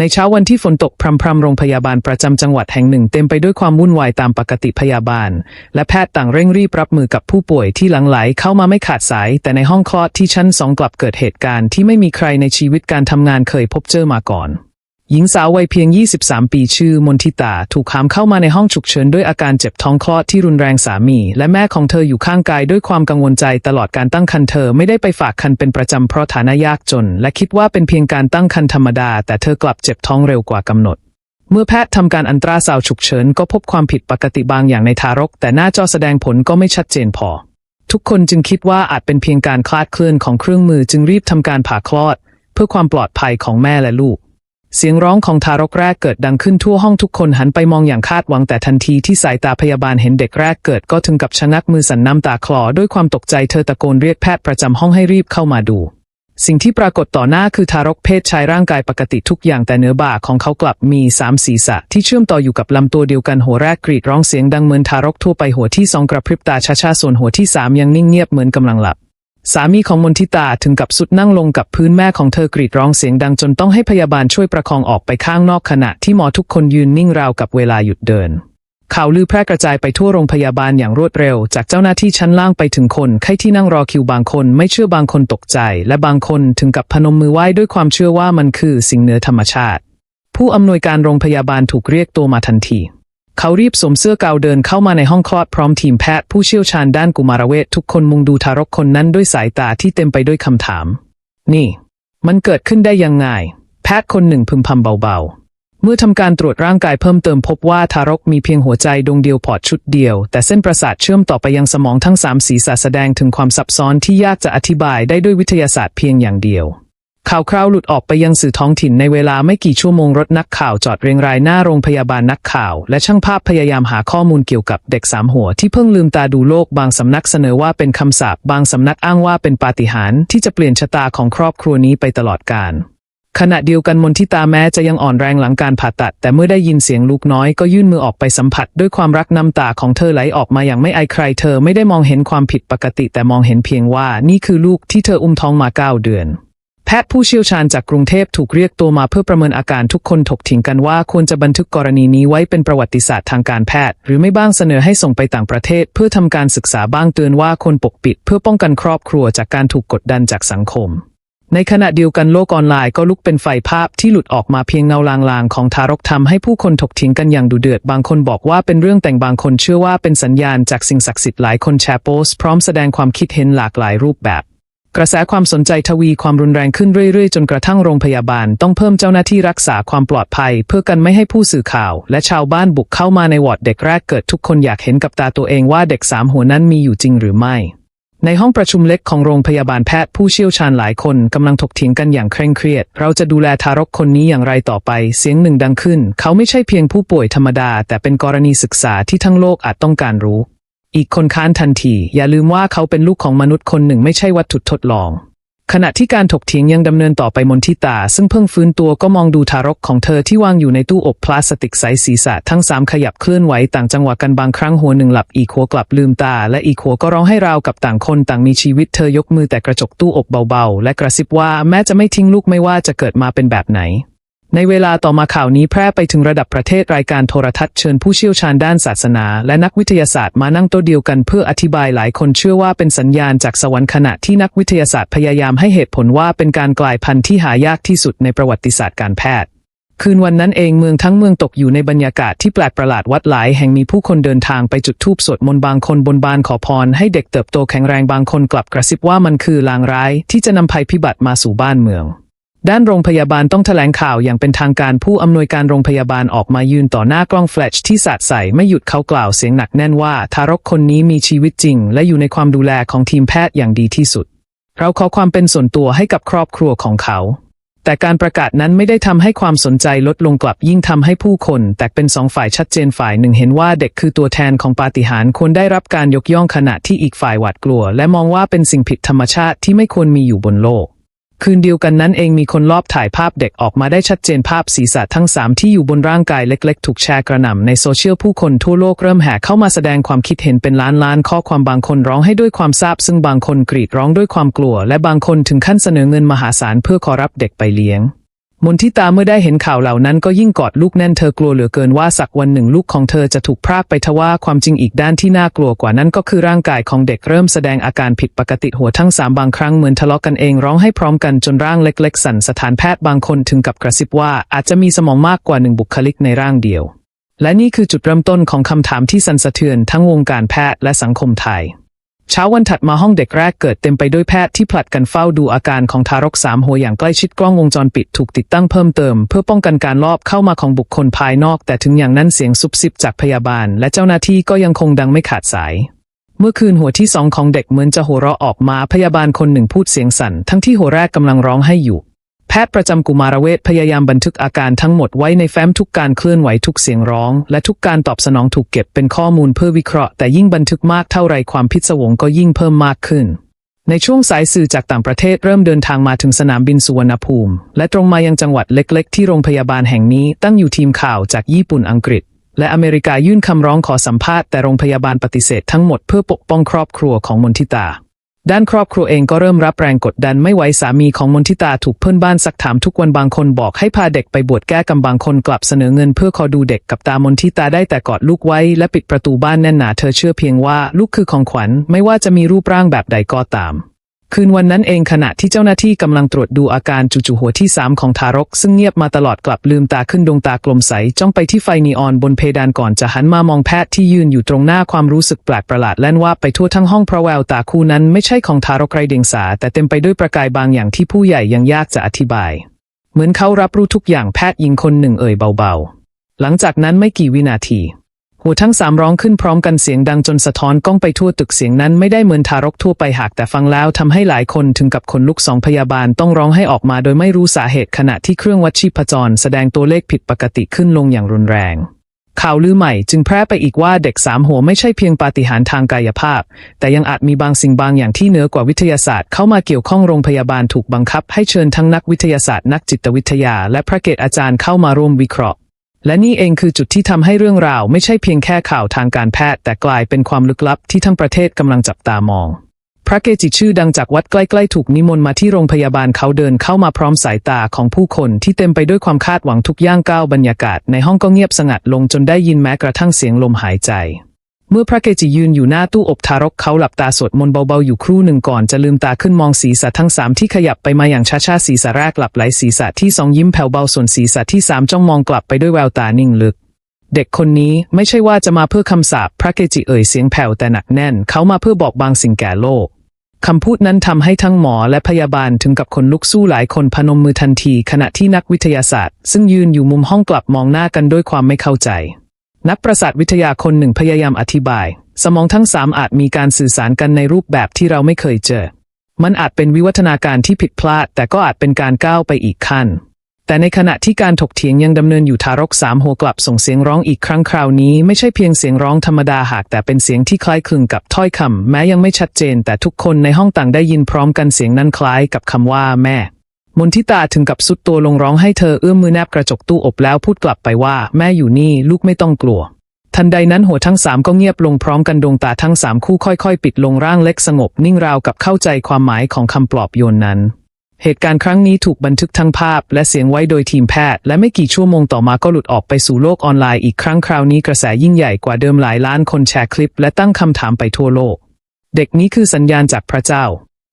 ในเช้าวันที่ฝนตกพรำๆโรงพยาบาลประจำจังหวัดแห่งหนึ่ง เต็มไปด้วยความวุ่นวายตามปกติพยาบาล และแพทย์ต่างเร่งรีบรับมือกับผู้ป่วยที่หลังไหลเข้ามาไม่ขาดสาย แต่ในห้องคลอดที่ชั้นสองกลับเกิดเหตุการณ์ที่ไม่มีใครในชีวิตการทำงานเคยพบเจอมาก่อน หญิงสาววัยเพียง 23 ปีชื่อมนทิตา ถูกหามเข้ามาในห้องฉุกเฉินด้วยอาการเจ็บท้องคลอดที่รุนแรงสามี และแม่ของเธออยู่ข้างกายด้วยความกังวลใจตลอดการตั้งครรภ์เธอไม่ได้ไปฝากครรภ์เป็นประจำเพราะฐานะยากจน และคิดว่าเป็นเพียงการตั้งครรภ์ธรรมดา แต่เธอกลับเจ็บท้องเร็วกว่ากำหนด เมื่อแพทย์ทำการอันตราซาวฉุกเฉินก็พบความผิดปกติบางอย่างในทารก แต่หน้าจอแสดงผลก็ไม่ชัดเจนพอ ทุกคนจึงคิดว่าอาจเป็นเพียงการคลาดเคลื่อนของเครื่องมือจึงรีบทำการผ่าคลอด เพื่อความปลอดภัยของแม่และลูก เสียงร้องของทารกแรกเกิดดังขึ้นทั่วห้องทุกคนหันไปมองอย่างคาดหวังแต่ทันทีที่สายตาพยาบาลเห็นเด็กแรกเกิดก็ถึงกับชะงักมือสั่นน้ำตาคลอด้วยความตกใจเธอตะโกนเรียกแพทย์ประจำห้องให้รีบเข้ามาดู สิ่งที่ปรากฏต่อหน้าคือทารกเพศชายร่างกายปกติทุกอย่างแต่เนื้อบ่าของเขากลับมีสามศีรษะที่เชื่อมต่ออยู่กับลำตัวเดียวกันหัวแรกกรีดร้องเสียงดังเหมือนทารกทั่วไปหัวที่สองกระพริบตาช้าๆส่วนหัวที่สามยังนิ่งเงียบเหมือนกำลังหลับ สามีของมนทิตาถึงกับสุดนั่งลงกับพื้นแม่ของเธอกรีดร้องเสียงดังจนต้องให้พยาบาลช่วยประคองออกไปข้างนอกขณะที่หมอทุกคนยืนนิ่งราวกับเวลาหยุดเดิน ข่าวลือแพร่กระจายไปทั่วโรงพยาบาลอย่างรวดเร็ว จากเจ้าหน้าที่ชั้นล่างไปถึงคนไข้ที่นั่งรอคิวบางคนไม่เชื่อบางคนตกใจ และบางคนถึงกับพนมมือไหว้ด้วยความเชื่อว่ามันคือสิ่งเหนือธรรมชาติ ผู้อำนวยการโรงพยาบาลถูกเรียกตัวมาทันที เขารีบสวมเสื้อกาวเดินเข้ามาในห้องคลอดพร้อมทีมแพทย์ผู้เชี่ยวชาญด้านกุมารเวชทุกคนมุงดูทารกคนนั้นด้วยสายตาที่เต็มไปด้วยคำถาม นี่ มันเกิดขึ้นได้ยังไง แพทย์คนหนึ่งพึมพำเบาๆ เมื่อทำการตรวจร่างกายเพิ่มเติมพบว่าทารกมีเพียงหัวใจดวงเดียวพอชุดเดียว แต่เส้นประสาทเชื่อมต่อไปยังสมองทั้งสามศีรษะแสดงถึงความซับซ้อนที่ยากจะอธิบายได้ด้วยวิทยาศาสตร์เพียงอย่างเดียว ข่าวคราวหลุดออกไปยังสื่อท้องถิ่นในเวลาไม่กี่ชั่วโมงรถนักข่าวจอดเรียงรายหน้าโรงพยาบาลนักข่าว และช่างภาพพยายามหาข้อมูลเกี่ยวกับเด็กสามหัวที่เพิ่งลืมตาดูโลกบางสำนักเสนอว่าเป็นคำสาปบางสำนักอ้างว่าเป็นปาฏิหาริย์ที่จะเปลี่ยนชะตาของครอบครัวนี้ไปตลอดกาลขณะเดียวกันมนทิตาแม้จะยังอ่อนแรงหลังการผ่าตัด แต่เมื่อได้ยินเสียงลูกน้อยก็ยื่นมือออกไปสัมผัส ด้วยความรักน้ำตาของเธอไหลออกมาอย่างไม่อายใคร เธอไม่ได้มองเห็นความผิดปกติ แต่มองเห็นเพียงว่านี่คือลูกที่เธออุ้มท้องมาเก้าเดือน แพทย์ผู้เชี่ยวชาญจากกรุงเทพถูกเรียกตัวมาเพื่อประเมินอาการทุกคนถกเถียงกันว่าควรจะบันทึกกรณีนี้ไว้เป็นประวัติศาสตร์ทางการแพทย์ หรือไม่บ้างเสนอให้ส่งไปต่างประเทศ เพื่อทำการศึกษาบ้างเตือนว่าคนปกปิด เพื่อป้องกันครอบครัวจากการถูกกดดันจากสังคม ในขณะเดียวกันโลกออนไลน์ก็ลุกเป็นไฟภาพที่หลุดออกมาเพียงเงาลางๆ ของทารกทำให้ผู้คนถกเถียงกันอย่างดุเดือด บางคนบอกว่าเป็นเรื่องแต่งบางคนเชื่อว่าเป็นสัญญาณจากสิ่งศักดิ์สิทธิ์หลายคนแชร์โพสต์พร้อมแสดงความคิดเห็นหลากหลายรูปแบบ กระแสความสนใจทวีความรุนแรงขึ้นเรื่อยๆ จนกระทั่งโรงพยาบาลต้องเพิ่มเจ้าหน้าที่รักษาความปลอดภัย เพื่อกันไม่ให้ผู้สื่อข่าว และชาวบ้านบุกเข้ามาในวอร์ดเด็กแรกเกิดทุกคนอยากเห็นกับตาตัวเองว่าเด็กสามหัวนั้นมีอยู่จริงหรือไม่ ในห้องประชุมเล็กของโรงพยาบาลแพทย์ผู้เชี่ยวชาญหลายคนกำลังถกเถียงกันอย่างเคร่งเครียด เราจะดูแลทารกคนนี้อย่างไรต่อไป เสียงหนึ่งดังขึ้น เขาไม่ใช่เพียงผู้ป่วยธรรมดา แต่เป็นกรณีศึกษาที่ทั้งโลกอาจต้องการรู้ อีกคนค้านทันที อย่าลืมว่าเขาเป็นลูกของมนุษย์คนหนึ่งไม่ใช่วัตถุทดลอง ขณะที่การถกเถียงยังดำเนินต่อไปมนทิตา ซึ่งเพิ่งฟื้นตัวก็มองดูทารกของเธอที่วางอยู่ในตู้อบพลาสติกใสศีรษะทั้งสามขยับเคลื่อนไหวต่างจังหวะกันบางครั้งหัวหนึ่งหลับอีกหัวกลับลืมตา และอีกหัวก็ร้องให้ราวกับต่างคนต่างมีชีวิตเธอยกมือแต่กระจกตู้อบเบาๆ และกระซิบว่าแม้จะไม่ทิ้งลูกไม่ว่าจะเกิดมาเป็นแบบไหน ในเวลาต่อมาข่าวนี้แพร่ไปถึงระดับประเทศรายการโทรทัศน์เชิญผู้เชี่ยวชาญด้านศาสนา และนักวิทยาศาสตร์มานั่งโต๊ะเดียวกันเพื่ออธิบายหลายคนเชื่อว่าเป็นสัญญาณจากสวรรค์ขณะที่นักวิทยาศาสตร์พยายามให้เหตุผลว่าเป็นการกลายพันธุ์ที่หายากที่สุดในประวัติศาสตร์การแพทย์ คืนวันนั้นเองเมืองทั้งเมืองตกอยู่ในบรรยากาศที่แปลกประหลาดวัดหลายแห่งมีผู้คนเดินทางไปจุดธูปสวดมนต์บางคนบนบานขอพรให้เด็กเติบโตแข็งแรงบางคนกลับกระซิบว่ามันคือลางร้ายที่จะนำภัยพิบัติมาสู่บ้านเมือง ด้านโรงพยาบาลต้องแถลงข่าวอย่างเป็นทางการผู้อำนวยการโรงพยาบาลออกมายืนต่อหน้ากล้องแฟลชที่สาดใสไม่หยุดเขากล่าวเสียงหนักแน่นว่า ทารกคนนี้มีชีวิตจริง และอยู่ในความดูแลของทีมแพทย์อย่างดีที่สุด เราขอความเป็นส่วนตัวให้กับครอบครัวของเขา แต่การประกาศนั้นไม่ได้ทำให้ความสนใจลดลงกลับยิ่งทำให้ผู้คนแตกเป็นสองฝ่ายชัดเจนฝ่ายหนึ่งเห็นว่าเด็กคือตัวแทนของปาฏิหาริย์ควรได้รับการยกย่องขณะที่อีกฝ่ายหวาดกลัว และมองว่าเป็นสิ่งผิดธรรมชาติที่ไม่ควรมีอยู่บนโลก คืนเดียวกันนั้นเองมีคนลอบถ่ายภาพเด็กออกมาได้ชัดเจนภาพศีรษะทั้งสามที่อยู่บนร่างกายเล็กๆ ถูกแชร์กระหน่ำในโซเชียลผู้คนทั่วโลกเริ่มแห่เข้ามาแสดงความคิดเห็นเป็นล้านล้านๆข้อความบางคนร้องให้ด้วยความซาบซึ่งบางคนกรีดร้องด้วยความกลัว และบางคนถึงขั้นเสนอเงินมหาศาลเพื่อขอรับเด็กไปเลี้ยง มนทิตาเมื่อได้เห็นข่าวเหล่านั้นก็ยิ่งกอดลูกแน่นเธอกลัวเหลือเกินว่าสักวันหนึ่งลูกของเธอจะถูกพรากไปทว่าความจริงอีกด้านที่น่ากลัวกว่านั้นก็คือร่างกายของเด็กเริ่มแสดงอาการผิดปกติหัวทั้งสามบางครั้งเหมือนทะเลาะกันเองร้องให้พร้อมกันจนร่างเล็ก ๆ สั่นสถานแพทย์บางคนถึงกับกระซิบว่าอาจจะมีสมองมากกว่าหนึ่งบุคลิกในร่างเดียว และนี่คือจุดเริ่มต้นของคำถามที่สั่นสะเทือนทั้งวงการแพทย์และสังคมไทย เช้าวันถัดมาห้องเด็กแรกเกิดเต็มไปด้วยแพทย์ที่ผลัดกันเฝ้าดูอาการของทารกสามหัวอย่างใกล้ชิดกล้องวงจรปิดถูกติดตั้งเพิ่มเติม เพื่อป้องกันการลอบเข้ามาของบุคคลภายนอก แต่ถึงอย่างนั้นเสียงซุบซิบจากพยาบาล และเจ้าหน้าที่ก็ยังคงดังไม่ขาดสาย เมื่อคืนหัวที่สองของเด็กเหมือนจะหัวเราะออกมาพยาบาลคนหนึ่งพูดเสียงสั่นทั้งที่หัวแรกกำลังร้องให้อยู่ ทย์ประจำกุมารเวชพยายามบันทึกอาการทั้งหมดไว้ในแฟ้มทุกการเคลื่อนไหวทุกเสียงร้อง และทุกการตอบสนองถูกเก็บเป็นข้อมูลเพื่อวิเคราะห์แต่ยิ่งบันทึกมากเท่าไรความพิศวงก็ยิ่งเพิ่มมากขึ้น ในช่วงสายสื่อจากต่างประเทศเริ่มเดินทางมาถึงสนามบินสุวรรณภูมิ และตรงมายังจังหวัดเล็ก ๆ ที่โรงพยาบาลแห่งนี้ตั้งอยู่ทีมข่าวจากญี่ปุ่นอังกฤษ และอเมริกายื่นคำร้องขอสัมภาษณ์แต่โรงพยาบาลปฏิเสธทั้งหมดเพื่อปกป้องครอบครัวของมนทิตา ด้านครอบครัวเองก็เริ่มรับแรงกดดันไม่ไหวสามีของมนทิตาถูกเพื่อนบ้านซักถามทุกวันบางคนบอกให้พาเด็กไปบวชแก้กรรมบางคนกลับเสนอเงินเพื่อขอดูเด็กกับตามนทิตาได้แต่กอดลูกไว้และปิดประตูบ้านแน่นหนาเธอเชื่อเพียงว่าลูกคือของขวัญไม่ว่าจะมีรูปร่างแบบใดก็ตาม คืนวันนั้นเองขณะที่เจ้าหน้าที่กำลังตรวจดูอาการจู่ๆหัวที่สามของทารก ซึ่งเงียบมาตลอดกลับลืมตาขึ้นดวงตากลมใส จ้องไปที่ไฟนีออนบนเพดานก่อนจะหันมามองแพทย์ที่ยืนอยู่ตรงหน้าความรู้สึกแปลกประหลาดแล่นว่าไปทั่วทั้งห้องเพราะแววตาคู่นั้นไม่ใช่ของทารกไรเดียงสา แต่เต็มไปด้วยประกายบางอย่างที่ผู้ใหญ่ยังยากจะอธิบาย เหมือนเขารับรู้ทุกอย่างแพทย์หญิงคนหนึ่งเอ่ยเบาๆ หลังจากนั้นไม่กี่วินาที หัวทั้งสามร้องขึ้นพร้อมกันเสียงดังจนสะท้อนกล้องไปทั่วตึกเสียงนั้นไม่ได้เหมือนทารกทั่วไปหากแต่ฟังแล้วทำให้หลายคนถึงกับขนลุกสองพยาบาลต้องร้องให้ออกมาโดยไม่รู้สาเหตุขณะที่เครื่องวัดชีพจร แสดงตัวเลขผิดปกติขึ้นลงอย่างรุนแรงข่าวลือใหม่จึงแพร่ไปอีกว่าเด็กสามหัวไม่ใช่เพียงปาฏิหาริย์ทางกายภาพ แต่ยังอาจมีบางสิ่งบางอย่างที่เหนือกว่าวิทยาศาสตร์เข้ามาเกี่ยวข้องโรงพยาบาลถูกบังคับ ให้เชิญทั้งนักวิทยาศาสตร์นักจิตวิทยา และพระเกตอาจารย์เข้ามาร่วมวิเคราะห์ และนี่เองคือจุดที่ทำให้เรื่องราวไม่ใช่เพียงแค่ข่าวทางการแพทย์ แต่กลายเป็นความลึกลับที่ทั้งประเทศกำลังจับตามอง พระเกจิชื่อดังจากวัดใกล้ๆถูกนิมนต์มาที่โรงพยาบาลเขาเดินเข้ามาพร้อมสายตาของผู้คนที่เต็มไปด้วยความคาดหวังทุกย่างก้าวบรรยากาศในห้องก็เงียบสงัดลงจนได้ยินแม้กระทั่งเสียงลมหายใจ เมื่อพระเกจิยืนอยู่หน้าตู้อบทารกเขาหลับตาสวดมนต์เบาๆอยู่ครู่หนึ่งก่อนจะลืมตาขึ้นมองศีรษะทั้งสามที่ขยับไปมาอย่างช้าๆศีรษะแรกหลับไหลศีรษะที่สองยิ้มแผ่วเบาส่วนศีรษะที่สามจ้องมองกลับไปด้วยแววตานิ่งลึก เด็กคนนี้ไม่ใช่ว่าจะมาเพื่อคำสาปพระเกจิเอ่ยเสียงแผ่วแต่หนักแน่น เขามาเพื่อบอกบางสิ่งแก่โลกคำพูดนั้นทำให้ทั้งหมอและพยาบาลถึงกับคนลุกสู้หลายคนพนมมือทันที ขณะที่นักวิทยาศาสตร์ ซึ่งยืนอยู่มุมห้องกลับมองหน้ากันด้วยความไม่เข้าใจ นักประสาทวิทยาคนหนึ่งพยายามอธิบาย สมองทั้งสามอาจมีการสื่อสารกันในรูปแบบที่เราไม่เคยเจอ มันอาจเป็นวิวัฒนาการที่ผิดพลาด แต่ก็อาจเป็นการก้าวไปอีกขั้น แต่ในขณะที่การถกเถียงยังดำเนินอยู่ทารกสามหัวกลับส่งเสียงร้องอีกครั้งคราวนี้ ไม่ใช่เพียงเสียงร้องธรรมดาหากแต่เป็นเสียงที่คล้ายคลึงกับถ้อยคำแม้ยังไม่ชัดเจน แต่ทุกคนในห้องต่างได้ยินพร้อมกันเสียงนั้นคล้ายกับคำว่าแม่ มนทิตาถึงกับสุดตัวลงร้องให้เธอเอื้อมมือแนบกระจกตู้อบแล้วพูดกลับไปว่า แม่อยู่นี่ลูกไม่ต้องกลัว ทันใดนั้นหัวทั้งสามก็เงียบลงพร้อมกันดวงตาทั้งสามคู่ค่อยๆ ปิดลงร่างเล็กสงบ นิ่งราวกับเข้าใจความหมายของคำปลอบโยนนั้น เหตุการณ์ครั้งนี้ถูกบันทึกทั้งภาพ และเสียงไว้โดยทีมแพทย์ และไม่กี่ชั่วโมงต่อมาก็หลุดออกไปสู่โลกออนไลน์อีกครั้งคราวนี้กระแสยิ่งใหญ่กว่าเดิมหลายล้านคนแชร์คลิป และตั้งคำถามไปทั่วโลก เด็กนี้คือสัญญาณจากพระเจ้า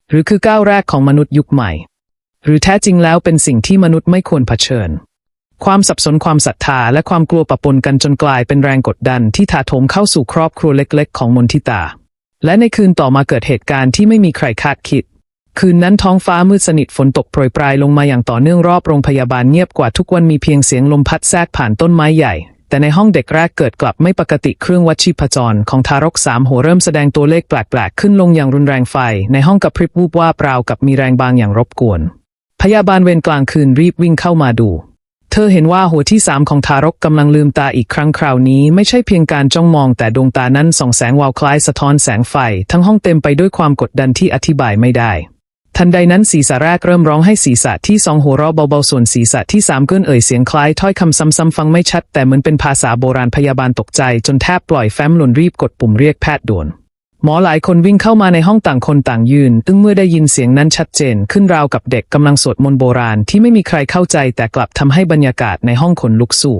หรือคือก้าวแรกของมนุษย์ยุคใหม่ หรือแท้จริงแล้วเป็นสิ่งที่มนุษย์ไม่ควรเผชิญ ความสับสนความศรัทธาและความกลัวปะปนกันจนกลายเป็นแรงกดดันที่ถาโถมเข้าสู่ครอบครัวเล็กๆ ของมนทิตา และในคืนต่อมาเกิดเหตุการณ์ที่ไม่มีใครคาดคิด คืนนั้นท้องฟ้ามืดสนิทฝนตกโปรยปลายลงมาอย่างต่อเนื่องรอบโรงพยาบาลเงียบกว่าทุกวันมีเพียงเสียงลมพัดแทรกผ่านต้นไม้ใหญ่แต่ในห้องเด็กแรกเกิดกลับไม่ปกติเครื่องวัดชีพจร ของทารกสามหัวเริ่มแสดงตัวเลขแปลกๆ ขึ้นลงอย่างรุนแรงไฟ ในห้องกับพริบวูบว่าเปล่ากับมีแรงบางอย่างรบกวน ยาบาลเวรกลางคืนรีบวิ่งเข้ามาดู เธอเห็นว่าหัวที่สามของทารกกำลังลืมตาอีกครั้งคราวนี้ ไม่ใช่เพียงการจ้องมองแต่ดวงตานั้นส่องแสงวาวคล้ายสะท้อนแสงไฟ ทั้งห้องเต็มไปด้วยความกดดันที่อธิบายไม่ได้ทันใดนั้นศีรษะแรกเริ่มร้องให้ศีรษะที่สองหัวเราะเบาๆส่วนศีรษะที่สามเกินเอ่ยเสียงคล้ายถ้อยคำซ้ำๆฟังไม่ชัด แต่เหมือนเป็นภาษาโบราณพยาบาลตกใจ จนแทบปล่อยแฟ้มหล่นรีบกดปุ่มเรียกแพทย์ด่วน หมอหลายคนวิ่งเข้ามาในห้องต่างคนต่างยืน อึ้งเมื่อได้ยินเสียงนั้นชัดเจน ขึ้นราวกับเด็กกำลังสวดมนต์โบราณที่ไม่มีใครเข้าใจแต่กลับทำให้บรรยากาศในห้องขนลุกสู้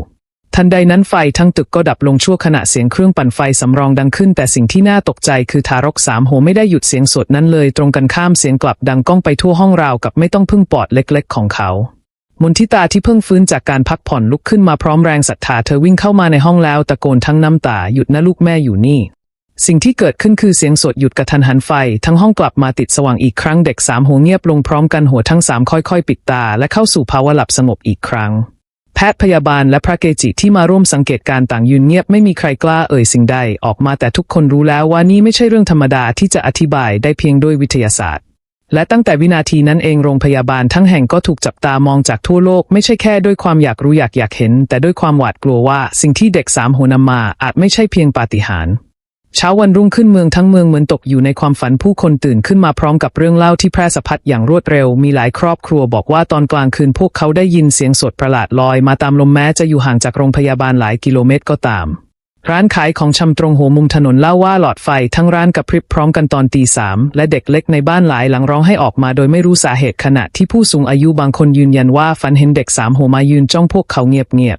ทันใดนั้นไฟทั้งตึกก็ดับลงชั่วขณะเสียงเครื่องปั่นไฟสำรองดังขึ้น แต่สิ่งที่น่าตกใจคือทารกสามโหไม่ได้หยุดเสียงสวดนั้นเลย ตรงกันข้ามเสียงกลับดังก้องไปทั่วห้องราวกับไม่ต้องพึ่งปอดเล็กๆ ของเขามนทิตาที่เพิ่งฟื้นจากการพักผ่อนลุกขึ้นมาพร้อมแรงศรัทธาเธอวิ่งเข้ามาในห้องแล้วตะโกนทั้งน้ำตาหยุดนะลูกแม่อยู่นี่ สิ่งที่เกิดขึ้นคือเสียงสดหยุดกระทันหันไฟ ทั้งห้องกลับมาติดสว่างอีกครั้งเด็กสามหัวเงียบลงพร้อมกันหัวทั้งสามค่อยๆ ปิดตา และเข้าสู่ภาวะหลับสงบอีกครั้ง แพทย์พยาบาลและพระเกจิที่มาร่วมสังเกตการต่างยืนเงียบไม่มีใครกล้าเอ่ยสิ่งใดออกมาแต่ทุกคนรู้แล้วว่านี่ไม่ใช่เรื่องธรรมดาที่จะอธิบายได้เพียงด้วยวิทยาศาสตร์ และตั้งแต่วินาทีนั้นเองโรงพยาบาลทั้งแห่งก็ถูกจับตามองจากทั่วโลกไม่ใช่แค่ด้วยความอยากรู้อยากอยากเห็น แต่ด้วยความหวาดกลัวว่า สิ่งที่เด็กสามหัวนำมาอาจไม่ใช่เพียงปาฏิหาริย์ เช้าวันรุ่งขึ้นเมืองทั้งเมืองเหมือนตกอยู่ในความฝันผู้คนตื่นขึ้นมาพร้อมกับเรื่องเล่าที่แพร่สะพัดอย่างรวดเร็ว มีหลายครอบครัวบอกว่าตอนกลางคืนพวกเขาได้ยินเสียงสดประหลาดลอยมาตามลมแม้จะอยู่ห่างจากโรงพยาบาลหลายกิโลเมตรก็ตาม ร้านขายของชำตรงหัวมุมถนนเล่าว่าหลอดไฟทั้งร้านกระพริบพร้อมกันตอนตีสามและเด็กเล็กในบ้านหลายหลังร้องให้ออกมาโดยไม่รู้สาเหตุขณะที่ผู้สูงอายุบางคนยืนยันว่าฝันเห็นเด็กสามหัวมายืนจ้องพวกเขาเงียบ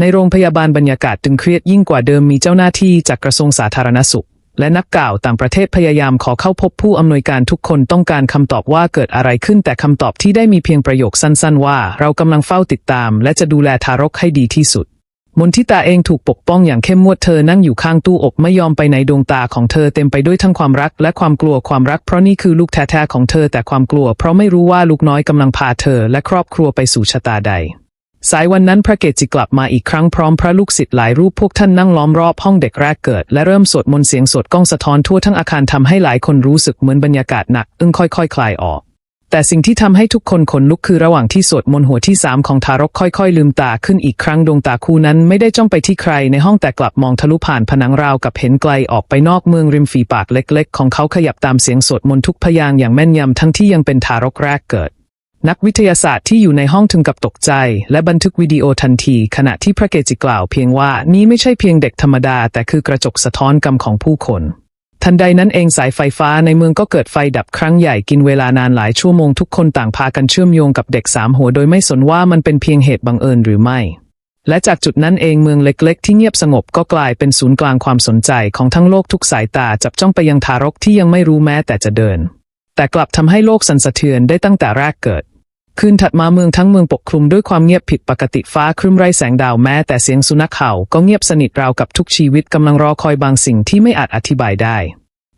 ในโรงพยาบาลบรรยากาศตึงเครียดยิ่งกว่าเดิมมีเจ้าหน้าที่จากกระทรวงสาธารณสุข และนักข่าวต่างประเทศพยายามขอเข้าพบผู้อำนวยการทุกคนต้องการคำตอบว่าเกิดอะไรขึ้นแต่คำตอบที่ได้มีเพียงประโยคสั้นๆ ว่า เรากำลังเฝ้าติดตาม และจะดูแลทารกให้ดีที่สุด มนทิตาเองถูกปกป้องอย่างเข้มงวดเธอนั่งอยู่ข้างตู้อบไม่ยอมไปไหนดวงตาของเธอเต็มไปด้วยทั้งความรัก และความกลัวความรักเพราะนี่คือลูกแท้ๆของเธอแต่ความกลัว เพราะไม่รู้ว่าลูกน้อยกำลังพาเธอ และครอบครัวไปสู่ชะตาใด สายวันนั้นพระเกจิกลับมาอีกครั้งพร้อมพระลูกศิษย์หลายรูปพวกท่านนั่งล้อมรอบห้องเด็กแรกเกิด และเริ่มสวดมนต์เสียงสวดก้องสะท้อนทั่วทั้งอาคารทำให้หลายคนรู้สึกเหมือนบรรยากาศหนัก อึ้งค่อยๆคคลายออก แต่สิ่งที่ทำให้ทุกคนขนลุกคือระหว่างที่สวดมนต์หัวที่สามของทารกค่อยๆ ลืมตาขึ้นอีกครั้งดวงตาคู่นั้นไม่ได้จ้องไปที่ใครในห้องแต่กลับมองทะลุผ่านผนังราวกับเห็นไกลออกไปนอกเมืองริมฝีปากเล็ก ๆ ของเขาขยับตามเสียงสวดมนต์ทุกพยางอย่างแม่นยำทั้งที่ยังเป็นทารกแรกเกิด นักวิทยาศาสตร์ที่อยู่ในห้องถึงกับตกใจ และบันทึกวิดีโอทันที ขณะที่พระเกจิกล่าวเพียงว่านี่ไม่ใช่เพียงเด็กธรรมดา แต่คือกระจกสะท้อนกรรมของผู้คน ทันใดนั้นเองสายไฟฟ้าในเมืองก็เกิดไฟดับครั้งใหญ่กินเวลานานหลายชั่วโมงทุกคนต่างพากันเชื่อมโยงกับเด็กสามหัวโดยไม่สนว่ามันเป็นเพียงเหตุบังเอิญหรือไม่ และจากจุดนั้นเองเมืองเล็กๆ ที่เงียบสงบก็กลายเป็นศูนย์กลางความสนใจของทั้งโลกทุกสายตาจับจ้องไปยังทารกที่ยังไม่รู้แม้แต่จะเดิน แต่กลับทำให้โลกสั่นสะเทือนได้ตั้งแต่แรกเกิด คืนถัดมาเมืองทั้งเมืองปกคลุมด้วยความเงียบผิดปกติฟ้าครึ้มไร้แสงดาวแม้แต่เสียงสุนัขเห่าก็เงียบสนิทราวกับทุกชีวิตกำลังรอคอยบางสิ่งที่ไม่อาจอธิบายได้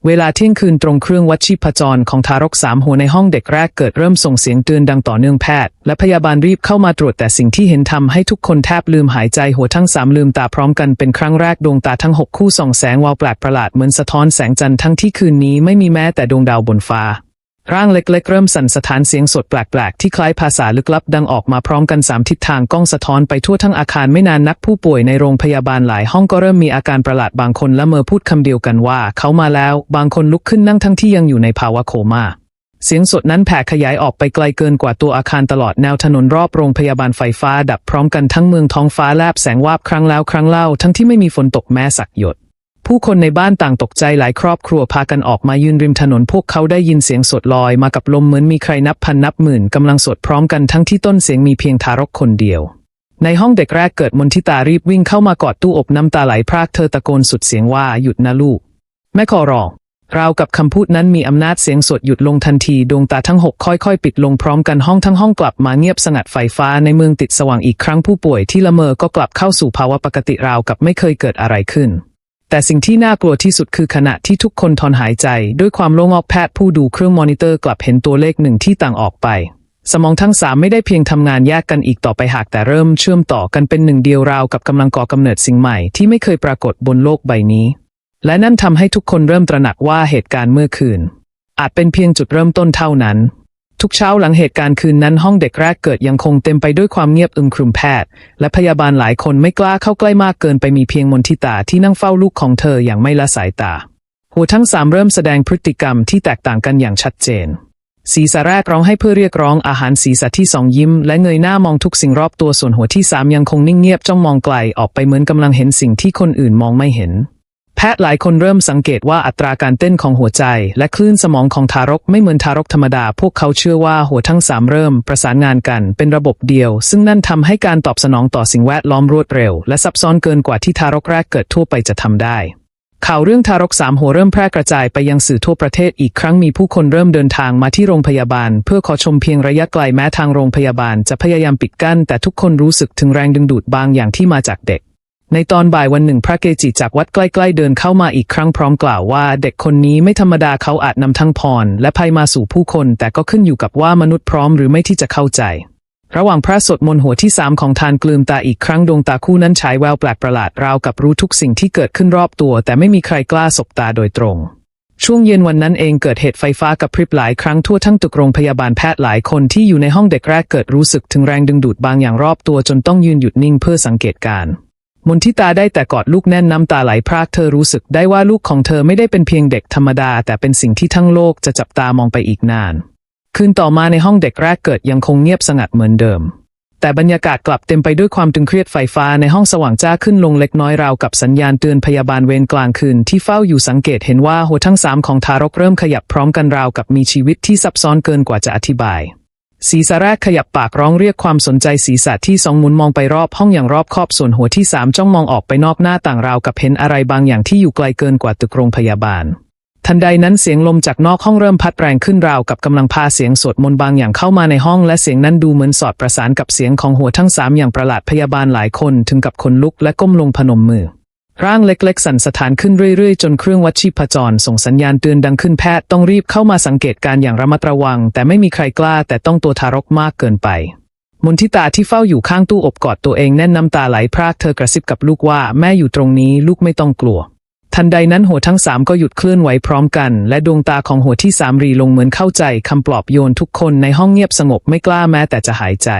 เวลาเที่ยงคืนตรงเครื่องวัดชีพจรของทารกสามหัวในห้องเด็กแรกเกิดเริ่มส่งเสียงเตือนดังต่อเนื่องแพทย์ และพยาบาลรีบเข้ามาตรวจแต่สิ่งที่เห็นทำให้ทุกคนแทบลืมหายใจหัวทั้งสามลืมตาพร้อมกันเป็นครั้งแรกดวงตาทั้งหกคู่ส่องแสงวาวแปลกประหลาดเหมือนสะท้อนแสงจันทร์ทั้งที่คืนนี้ไม่มีแม้แต่ดวงดาวบนฟ้า ร่างเล็กๆ เริ่มสั่นสะท้านเสียงสดแปลกๆ ที่คล้ายภาษาลึกลับดังออกมาพร้อมกันสามทิศทางกล้องสะท้อนไปทั่วทั้งอาคารไม่นานนักผู้ป่วยในโรงพยาบาลหลายห้องก็เริ่มมีอาการประหลาดบางคนละเมอพูดคำเดียวกันว่า เขามาแล้ว บางคนลุกขึ้นนั่งทั้งที่ยังอยู่ในภาวะโคม่าเสียงสดนั้นแผ่ขยายออกไปไกลเกินกว่าตัวอาคารตลอดแนวถนนรอบโรงพยาบาลไฟฟ้าดับพร้อมกันทั้งเมืองท้องฟ้าแลบแสงวาบครั้งแล้วครั้งเล่าทั้งที่ไม่มีฝนตกแม้สักหยด ผู้คนในบ้านต่างตกใจหลายครอบครัวพากันออกมายืนริมถนนพวกเขาได้ยินเสียงสดลอยมากับลมเหมือนมีใครนับพันนับหมื่นกำลังสดพร้อมกันทั้งที่ต้นเสียงมีเพียงทารกคนเดียว ในห้องเด็กแรกเกิดมนทิตารีบวิ่งเข้ามากอดตู้อบน้ำตาไหลพรากเธอตะโกนสุดเสียงว่าหยุดนะลูกแม่ขอร้องราวกับคำพูดนั้นมีอำนาจเสียงสดหยุดลงทันทีดวงตาทั้งหกค่อยๆ ปิดลงพร้อมกันห้องทั้งห้องกลับมาเงียบสงัดไฟฟ้าในเมืองติดสว่างอีกครั้งผู้ป่วยที่ละเมอก็กลับเข้าสู่ภาวะปกติราวกับไม่เคยเกิดอะไรขึ้น แต่สิ่งที่น่ากลัวที่สุดคือขณะที่ทุกคนถอนหายใจ ด้วยความโล่งอกแพทย์ผู้ดูเครื่องมอนิเตอร์กลับเห็นตัวเลขหนึ่งที่ต่างออกไป สมองทั้งสามไม่ได้เพียงทำงานแยกกันอีกต่อไปหากแต่เริ่มเชื่อมต่อกันเป็นหนึ่งเดียวราวกับกำลังก่อกำเนิดสิ่งใหม่ที่ไม่เคยปรากฏบนโลกใบนี้ และนั่นทำให้ทุกคนเริ่มตระหนักว่าเหตุการณ์เมื่อคืน อาจเป็นเพียงจุดเริ่มต้นเท่านั้น ทุกเช้าหลังเหตุการณ์คืนนั้นห้องเด็กแรกเกิดยังคงเต็มไปด้วยความเงียบอึมครึมแพทย์ และพยาบาลหลายคนไม่กล้าเข้าใกล้มากเกินไปมีเพียงมนทิตาที่นั่งเฝ้าลูกของเธออย่างไม่ละสายตา หัวทั้งสามเริ่มแสดงพฤติกรรมที่แตกต่างกันอย่างชัดเจนศีรษะแรกร้องให้เพื่อเรียกร้องอาหารศีรษะที่สองยิ้ม และเงยหน้ามองทุกสิ่งรอบตัวส่วนหัวที่สามยังคงนิ่งเงียบจ้องมองไกลออกไปเหมือนกำลังเห็นสิ่งที่คนอื่นมองไม่เห็น แพทย์หลายคนเริ่มสังเกตว่าอัตราการเต้นของหัวใจ และคลื่นสมองของทารกไม่เหมือนทารกธรรมดา พวกเขาเชื่อว่าหัวทั้งสามเริ่มประสานงานกันเป็นระบบเดียว ซึ่งนั่นทำให้การตอบสนองต่อสิ่งแวดล้อมรวดเร็ว และซับซ้อนเกินกว่าที่ทารกแรกเกิดทั่วไปจะทำได้ ข่าวเรื่องทารกสามหัวเริ่มแพร่กระจายไปยังสื่อทั่วประเทศอีกครั้งมีผู้คนเริ่มเดินทางมาที่โรงพยาบาล เพื่อขอชมเพียงระยะไกลแม้ทางโรงพยาบาล จะพยายามปิดกั้น แต่ทุกคนรู้สึกถึงแรงดึงดูดบางอย่างที่มาจากเด็ก ในตอนบ่ายวันหนึ่งพระเกจิจากวัดใกล้ๆเดินเข้ามาอีกครั้งพร้อมกล่าวว่าเด็กคนนี้ไม่ธรรมดาเขาอาจนำทั้งพร และภัยมาสู่ผู้คน แต่ก็ขึ้นอยู่กับว่ามนุษย์พร้อมหรือไม่ที่จะเข้าใจ ระหว่างพระสดมนหัวที่สามของทานกลืมตาอีกครั้งดวงตาคู่นั้นฉายแววแปลกประหลาดราวกับรู้ทุกสิ่งที่เกิดขึ้นรอบตัว แต่ไม่มีใครกล้าสบตาโดยตรง ช่วงเย็นวันนั้นเองเกิดเหตุไฟฟ้ากระพริบหลายครั้งทั่วทั้งตึกโรงพยาบาลแพทย์หลายคนที่อยู่ในห้องเด็กแรกเกิดรู้สึกถึงแรงดึงดูดบางอย่างรอบตัวจนต้องยืนหยุดนิ่งเพื่อสังเกตการณ์ มนทิตาได้แต่กอดลูกแน่นน้ำตาไหลพรากเธอรู้สึกได้ว่าลูกของเธอไม่ได้เป็นเพียงเด็กธรรมดา แต่เป็นสิ่งที่ทั้งโลกจะจับตามองไปอีกนาน คืนต่อมาในห้องเด็กแรกเกิดยังคงเงียบสงัดเหมือนเดิม แต่บรรยากาศกลับเต็มไปด้วยความตึงเครียดไฟฟ้าในห้องสว่างจ้าขึ้นลงเล็กน้อยราวกับสัญญาณเตือนพยาบาลเวรกลางคืนที่เฝ้าอยู่สังเกตเห็นว่าหัวทั้งสามของทารกเริ่มขยับพร้อมกันราวกับมีชีวิตที่ซับซ้อนเกินกว่าจะอธิบาย ศีรษะแรกขยับปากร้องเรียกความสนใจศีรษะที่สองหมุนมองไปรอบห้องอย่างรอบคอบส่วนหัวที่สามจ้องมองออกไปนอกหน้าต่างราวกับเห็นอะไรบางอย่างที่อยู่ไกลเกินกว่าตึกโรงพยาบาล ทันใดนั้นเสียงลมจากนอกห้องเริ่มพัดแรงขึ้นราวกับกำลังพาเสียงสวดมนต์บางอย่างเข้ามาในห้องและเสียงนั้นดูเหมือนสอดประสานกับเสียงของหัวทั้งสามอย่างประหลาดพยาบาลหลายคนถึงกับขนลุกและก้มลงพนมมือ ร่างเล็กๆ สั่นสะท้านขึ้นเรื่อยๆ จนเครื่องวัดชีพจรส่งสัญญาณเตือนดังขึ้นแพทย์ต้องรีบเข้ามาสังเกตการ์อย่างระมัดระวัง แต่ไม่มีใครกล้าแต่ต้องตัวทารกมากเกินไปมนทิตาที่เฝ้าอยู่ข้างตู้อบกอดตัวเองแน่นน้ำตาไหลพรากเธอกระซิบกับลูกว่าแม่อยู่ตรงนี้ลูกไม่ต้องกลัว ทันใดนั้นหัวทั้งสามก็หยุดเคลื่อนไหวพร้อมกัน และดวงตาของหัวที่สามรีลงเหมือนเข้าใจคำปลอบโยนทุกคนในห้องเงียบสงบไม่กล้าแม้แต่จะหายใจ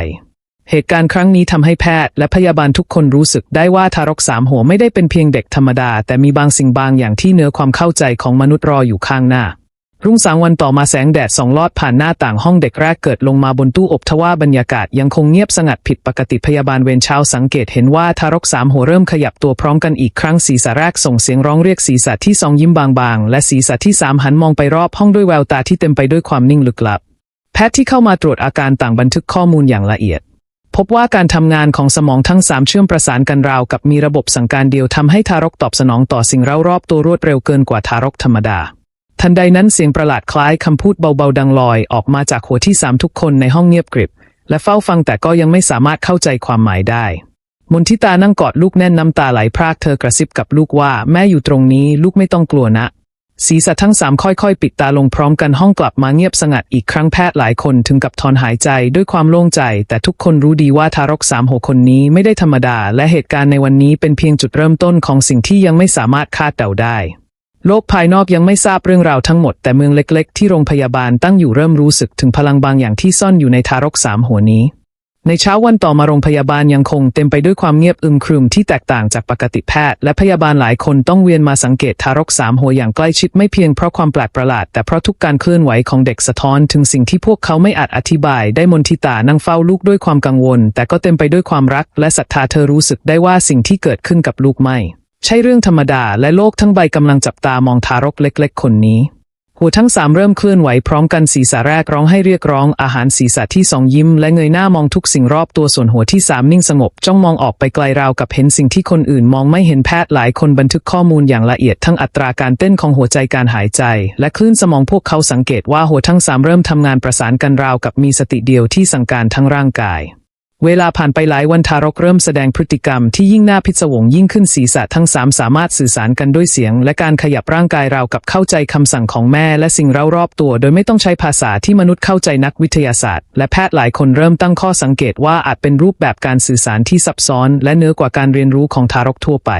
เหตุการณ์ครั้งนี้ทำให้แพทย์และพยาบาลทุกคนรู้สึกได้ว่าทารกสามหัวไม่ได้เป็นเพียงเด็กธรรมดา แต่มีบางสิ่งบางอย่างที่เหนือความเข้าใจของมนุษย์รออยู่ข้างหน้า รุ่งสางวันต่อมาแสงแดดสองลอดผ่านหน้าต่างห้องเด็กแรกเกิดลงมาบนตู้อบทว่าบรรยากาศยังคงเงียบสงัดผิดปกติพยาบาลเวรเช้าสังเกตเห็นว่าทารกสามหัวเริ่มขยับตัวพร้อมกันอีกครั้งศีรษะแรกส่งเสียงร้องเรียกศีรษะที่สองยิ้มบางๆ และศีรษะที่สามหันมองไปรอบห้องด้วยแววตาที่เต็มไปด้วยความนิ่งลึกลับ แพทย์ที่เข้ามาตรวจอาการต่างบันทึกข้อมูลอย่างละเอียด พบว่าการทำงานของสมองทั้งสามเชื่อมประสานกันราวกับมีระบบสั่งการเดียวทำให้ทารกตอบสนองต่อสิ่งเร้ารอบตัวรวดเร็วเกินกว่าทารกธรรมดา ทันใดนั้นเสียงประหลาดคล้ายคำพูดเบาๆดังลอยออกมาจากหัวที่สามทุกคนในห้องเงียบกริบ และเฝ้าฟังแต่ก็ยังไม่สามารถเข้าใจความหมายได้มนทิตานั่งกอดลูกแน่นน้ำตาไหลพรากเธอกระซิบกับลูกว่า แม่อยู่ตรงนี้ลูกไม่ต้องกลัวนะ ศีรษะทั้งสามค่อยๆ ปิดตาลงพร้อมกันห้องกลับมาเงียบสงัดอีกครั้งแพทย์หลายคนถึงกับถอนหายใจด้วยความโล่งใจ แต่ทุกคนรู้ดีว่าทารกสามหัวคนนี้ไม่ได้ธรรมดา และเหตุการณ์ในวันนี้เป็นเพียงจุดเริ่มต้นของสิ่งที่ยังไม่สามารถคาดเดาได้โลกภายนอกยังไม่ทราบเรื่องราวทั้งหมดแต่เมืองเล็กๆ ที่โรงพยาบาลตั้งอยู่เริ่มรู้สึกถึงพลังบางอย่างที่ซ่อนอยู่ในทารกสามหัวนี้ ในเช้าวันต่อมาโรงพยาบาลยังคงเต็มไปด้วยความเงียบอึมครึมที่แตกต่างจากปกติแพทย์ และพยาบาลหลายคนต้องเวียนมาสังเกตทารกสามหัวอย่างใกล้ชิดไม่เพียงเพราะความแปลกประหลาด แต่เพราะทุกการเคลื่อนไหวของเด็กสะท้อนถึงสิ่งที่พวกเขาไม่อาจอธิบายได้มนทิตานั่งเฝ้าลูกด้วยความกังวล แต่ก็เต็มไปด้วยความรัก และศรัทธาเธอรู้สึกได้ว่าสิ่งที่เกิดขึ้นกับลูกไม่ ใช่เรื่องธรรมดาและโลกทั้งใบกำลังจับตามองทารกเล็ก ๆ คนนี้ หัวทั้งสามเริ่มเคลื่อนไหวพร้อมกันศีรษะแรกร้องให้เรียกร้องอาหารศีรษะที่สองยิ้ม และเงยหน้ามองทุกสิ่งรอบตัวส่วนหัวที่สามนิ่งสงบ จ้องมองออกไปไกลราวกับเห็นสิ่งที่คนอื่นมองไม่เห็นแพทย์หลายคนบันทึกข้อมูลอย่างละเอียดทั้งอัตราการเต้นของหัวใจการหายใจ และคลื่นสมองพวกเขาสังเกตว่าหัวทั้งสามเริ่มทำงานประสานกันราวกับมีสติเดียวที่สั่งการทั้งร่างกาย เวลาผ่านไปหลายวันทารกเริ่มแสดงพฤติกรรมที่ยิ่งน่าพิศวงยิ่งขึ้นศีรษะทั้งสามสามารถสื่อสารกันด้วยเสียง และการขยับร่างกายราวกับเข้าใจคำสั่งของแม่และสิ่งเร้ารอบตัว โดยไม่ต้องใช้ภาษาที่มนุษย์เข้าใจนักวิทยาศาสตร์ และแพทย์หลายคนเริ่มตั้งข้อสังเกตว่าอาจเป็นรูปแบบการสื่อสารที่ซับซ้อน และเหนือกว่าการเรียนรู้ของทารกทั่วไป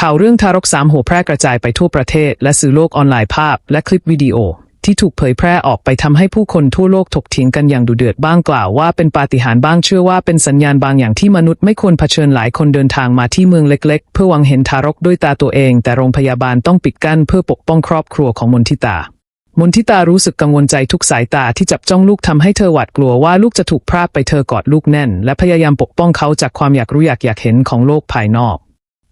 ข่าวเรื่องทารกสามหัวแพร่กระจายไปทั่วประเทศ และสื่อโลกออนไลน์ภาพ และคลิปวิดีโอ ที่ถูกเผยแพร่ออกไปทำให้ผู้คนทั่วโลกถกเถียงกันอย่างดุเดือดบ้างกล่าวว่าเป็นปาฏิหาริย์บ้างเชื่อว่าเป็นสัญญาณบางอย่างที่มนุษย์ไม่ควรเผชิญหลายคนเดินทางมาที่เมืองเล็กๆ เพื่อหวังเห็นทารกด้วยตาตัวเอง แต่โรงพยาบาลต้องปิดกั้นเพื่อปกป้องครอบครัวของมนทิตามนทิตารู้สึกกังวลใจทุกสายตาที่จับจ้องลูกทำให้เธอหวาดกลัวว่าลูกจะถูกพรากไปเธอกอดลูกแน่น และพยายามปกป้องเขาจากความอยากรู้อยากอยากเห็นของโลกภายนอก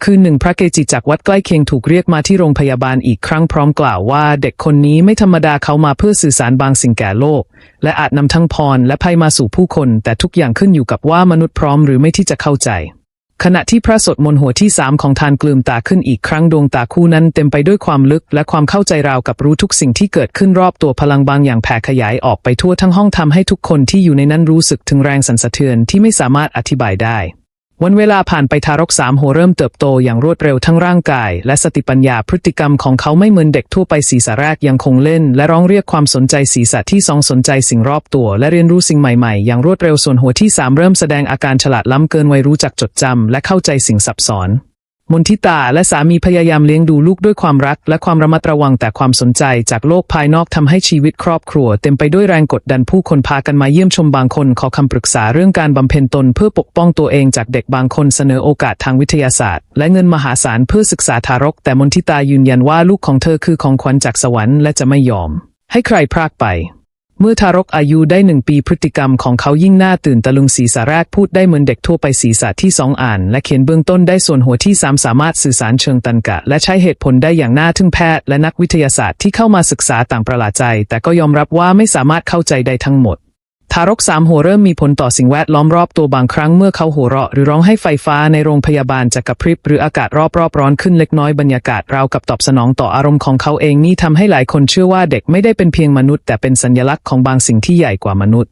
คืนหนึ่งพระเกจิจากวัดใกล้เคียงถูกเรียกมาที่โรงพยาบาลอีกครั้งพร้อมกล่าวว่าเด็กคนนี้ไม่ธรรมดาเขามาเพื่อสื่อสารบางสิ่งแก่โลก และอาจนำทั้งพรและภัยมาสู่ผู้คน แต่ทุกอย่างขึ้นอยู่กับว่ามนุษย์พร้อมหรือไม่ที่จะเข้าใจ ขณะที่พระสดมนหัวที่สามของทานกลืมตาขึ้นอีกครั้งดวงตาคู่นั้นเต็มไปด้วยความลึก และความเข้าใจราวกับรู้ทุกสิ่งที่เกิดขึ้นรอบตัวพลังบางอย่างแผ่ขยายออกไปทั่วทั้งห้องทำให้ทุกคนที่อยู่ในนั้นรู้สึกถึงแรงสั่นสะเทือนที่ไม่สามารถอธิบายได้ วันเวลาผ่านไปทารกสามหัวเริ่มเติบโตอย่างรวดเร็วทั้งร่างกาย และสติปัญญาพฤติกรรมของเขาไม่เหมือนเด็กทั่วไปศีรษะแรกยังคงเล่น และร้องเรียกความสนใจศีรษะที่สองสนใจสิ่งรอบตัว และเรียนรู้สิ่งใหม่ๆ อย่างรวดเร็วส่วนหัวที่สามเริ่มแสดงอาการฉลาดล้ำเกินวัยรู้จักจดจำและเข้าใจสิ่งซับซ้อน มนทิตาและสามีพยายามเลี้ยงดูลูกด้วยความรัก และความระมัดระวังแต่ความสนใจจากโลกภายนอกทำให้ชีวิตครอบครัว เต็มไปด้วยแรงกดดันผู้คนพากันมาเยี่ยมชมบางคนขอคำปรึกษาเรื่องการบำเพ็ญตนเพื่อปกป้องตัวเองจากเด็กบางคนเสนอโอกาสทางวิทยาศาสตร์ และเงินมหาศาลเพื่อศึกษาทารก แต่มนทิตายืนยันว่าลูกของเธอคือของขวัญจากสวรรค์และจะไม่ยอม ให้ใครพรากไป เมื่อทารกอายุได้หนึ่งปีพฤติกรรมของเขายิ่งน่าตื่นตะลึงศีรษะแรกพูดได้เหมือนเด็กทั่วไปศีรษะที่สองอ่าน และเขียนเบื้องต้นได้ส่วนหัวที่สามสามารถสื่อสารเชิงตันกะ และใช้เหตุผลได้อย่างน่าทึ่งแพทย์และนักวิทยาศาสตร์ที่เข้ามาศึกษาต่างประหลาดใจ แต่ก็ยอมรับว่าไม่สามารถเข้าใจได้ทั้งหมด ทารกสามหัวเริ่มมีผลต่อสิ่งแวดล้อมรอบตัวบางครั้งเมื่อเขาหัวเราะหรือร้องให้ไฟฟ้าในโรงพยาบาลจะกระพริบหรืออากาศรอบๆร้อนขึ้นเล็กน้อยบรรยากาศราวกับตอบสนองต่ออารมณ์ของเขาเองนี่ทำให้หลายคนเชื่อว่าเด็กไม่ได้เป็นเพียงมนุษย์ แต่เป็นสัญลักษณ์ของบางสิ่งที่ใหญ่กว่ามนุษย์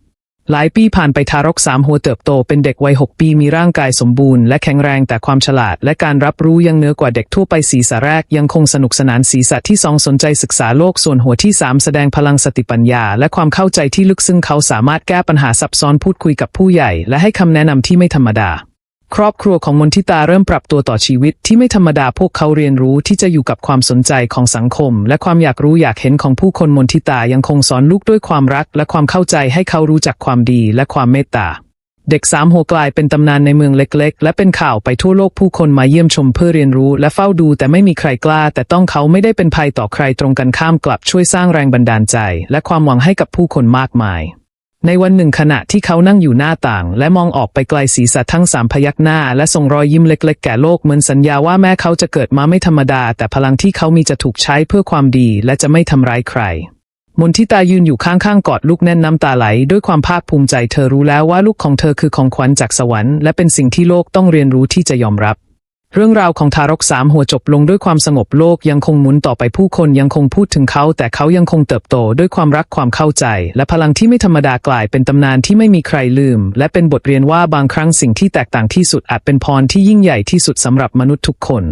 หลายปีผ่านไปทารกสามหัวเติบโตเป็นเด็กวัยหกปีมีร่างกายสมบูรณ์และแข็งแรงแต่ความฉลาดและการรับรู้ยังเหนือกว่าเด็กทั่วไปศีรษะแรกยังคงสนุกสนานศีรษะที่สองสนใจศึกษาโลกส่วนหัวที่สามแสดงพลังสติปัญญา และความเข้าใจที่ลึกซึ้งเขาสามารถแก้ปัญหาซับซ้อนพูดคุยกับผู้ใหญ่ และให้คำแนะนำที่ไม่ธรรมดา ครอบครัวของมนทิตาเริ่มปรับตัวต่อชีวิตที่ไม่ธรรมดาพวกเขาเรียนรู้ที่จะอยู่กับความสนใจของสังคม และความอยากรู้อยากเห็นของผู้คนมนทิตายังคงสอนลูกด้วยความรัก และความเข้าใจให้เขารู้จักความดีและความเมตตา เด็กสามหัวกลายเป็นตำนานในเมืองเล็กๆ และเป็นข่าวไปทั่วโลกผู้คนมาเยี่ยมชมเพื่อเรียนรู้ และเฝ้าดูแต่ไม่มีใครกล้า แต่ต้องเขาไม่ได้เป็นภัยต่อใครตรงกันข้ามกลับช่วยสร้างแรงบันดาลใจ และความหวังให้กับผู้คนมากมาย ในวันหนึ่งขณะที่เขานั่งอยู่หน้าต่าง และมองออกไปไกลศีรษะทั้งสามพยักหน้า และส่งรอยยิ้มเล็ก ๆ แก่โลกเหมือนสัญญาว่าแม้เขาจะเกิดมาไม่ธรรมดา แต่พลังที่เขามีจะถูกใช้เพื่อความดี และจะไม่ทำร้ายใครมนทิตายืนอยู่ข้างๆกอดลูกแน่นน้ำตาไหล ด้วยความภาคภูมิใจเธอรู้แล้วว่าลูกของเธอคือของขวัญจากสวรรค์และเป็นสิ่งที่โลกต้องเรียนรู้ที่จะยอมรับ เรื่องราวของทารกสามหัวจบลงด้วยความสงบโลกยังคงหมุนต่อไปผู้คนยังคงพูดถึงเขา แต่เขายังคงเติบโตด้วยความรักความเข้าใจ และพลังที่ไม่ธรรมดากลายเป็นตำนานที่ไม่มีใครลืม และเป็นบทเรียนว่าบางครั้งสิ่งที่แตกต่างที่สุดอาจเป็นพรที่ยิ่งใหญ่ที่สุดสำหรับมนุษย์ทุกคน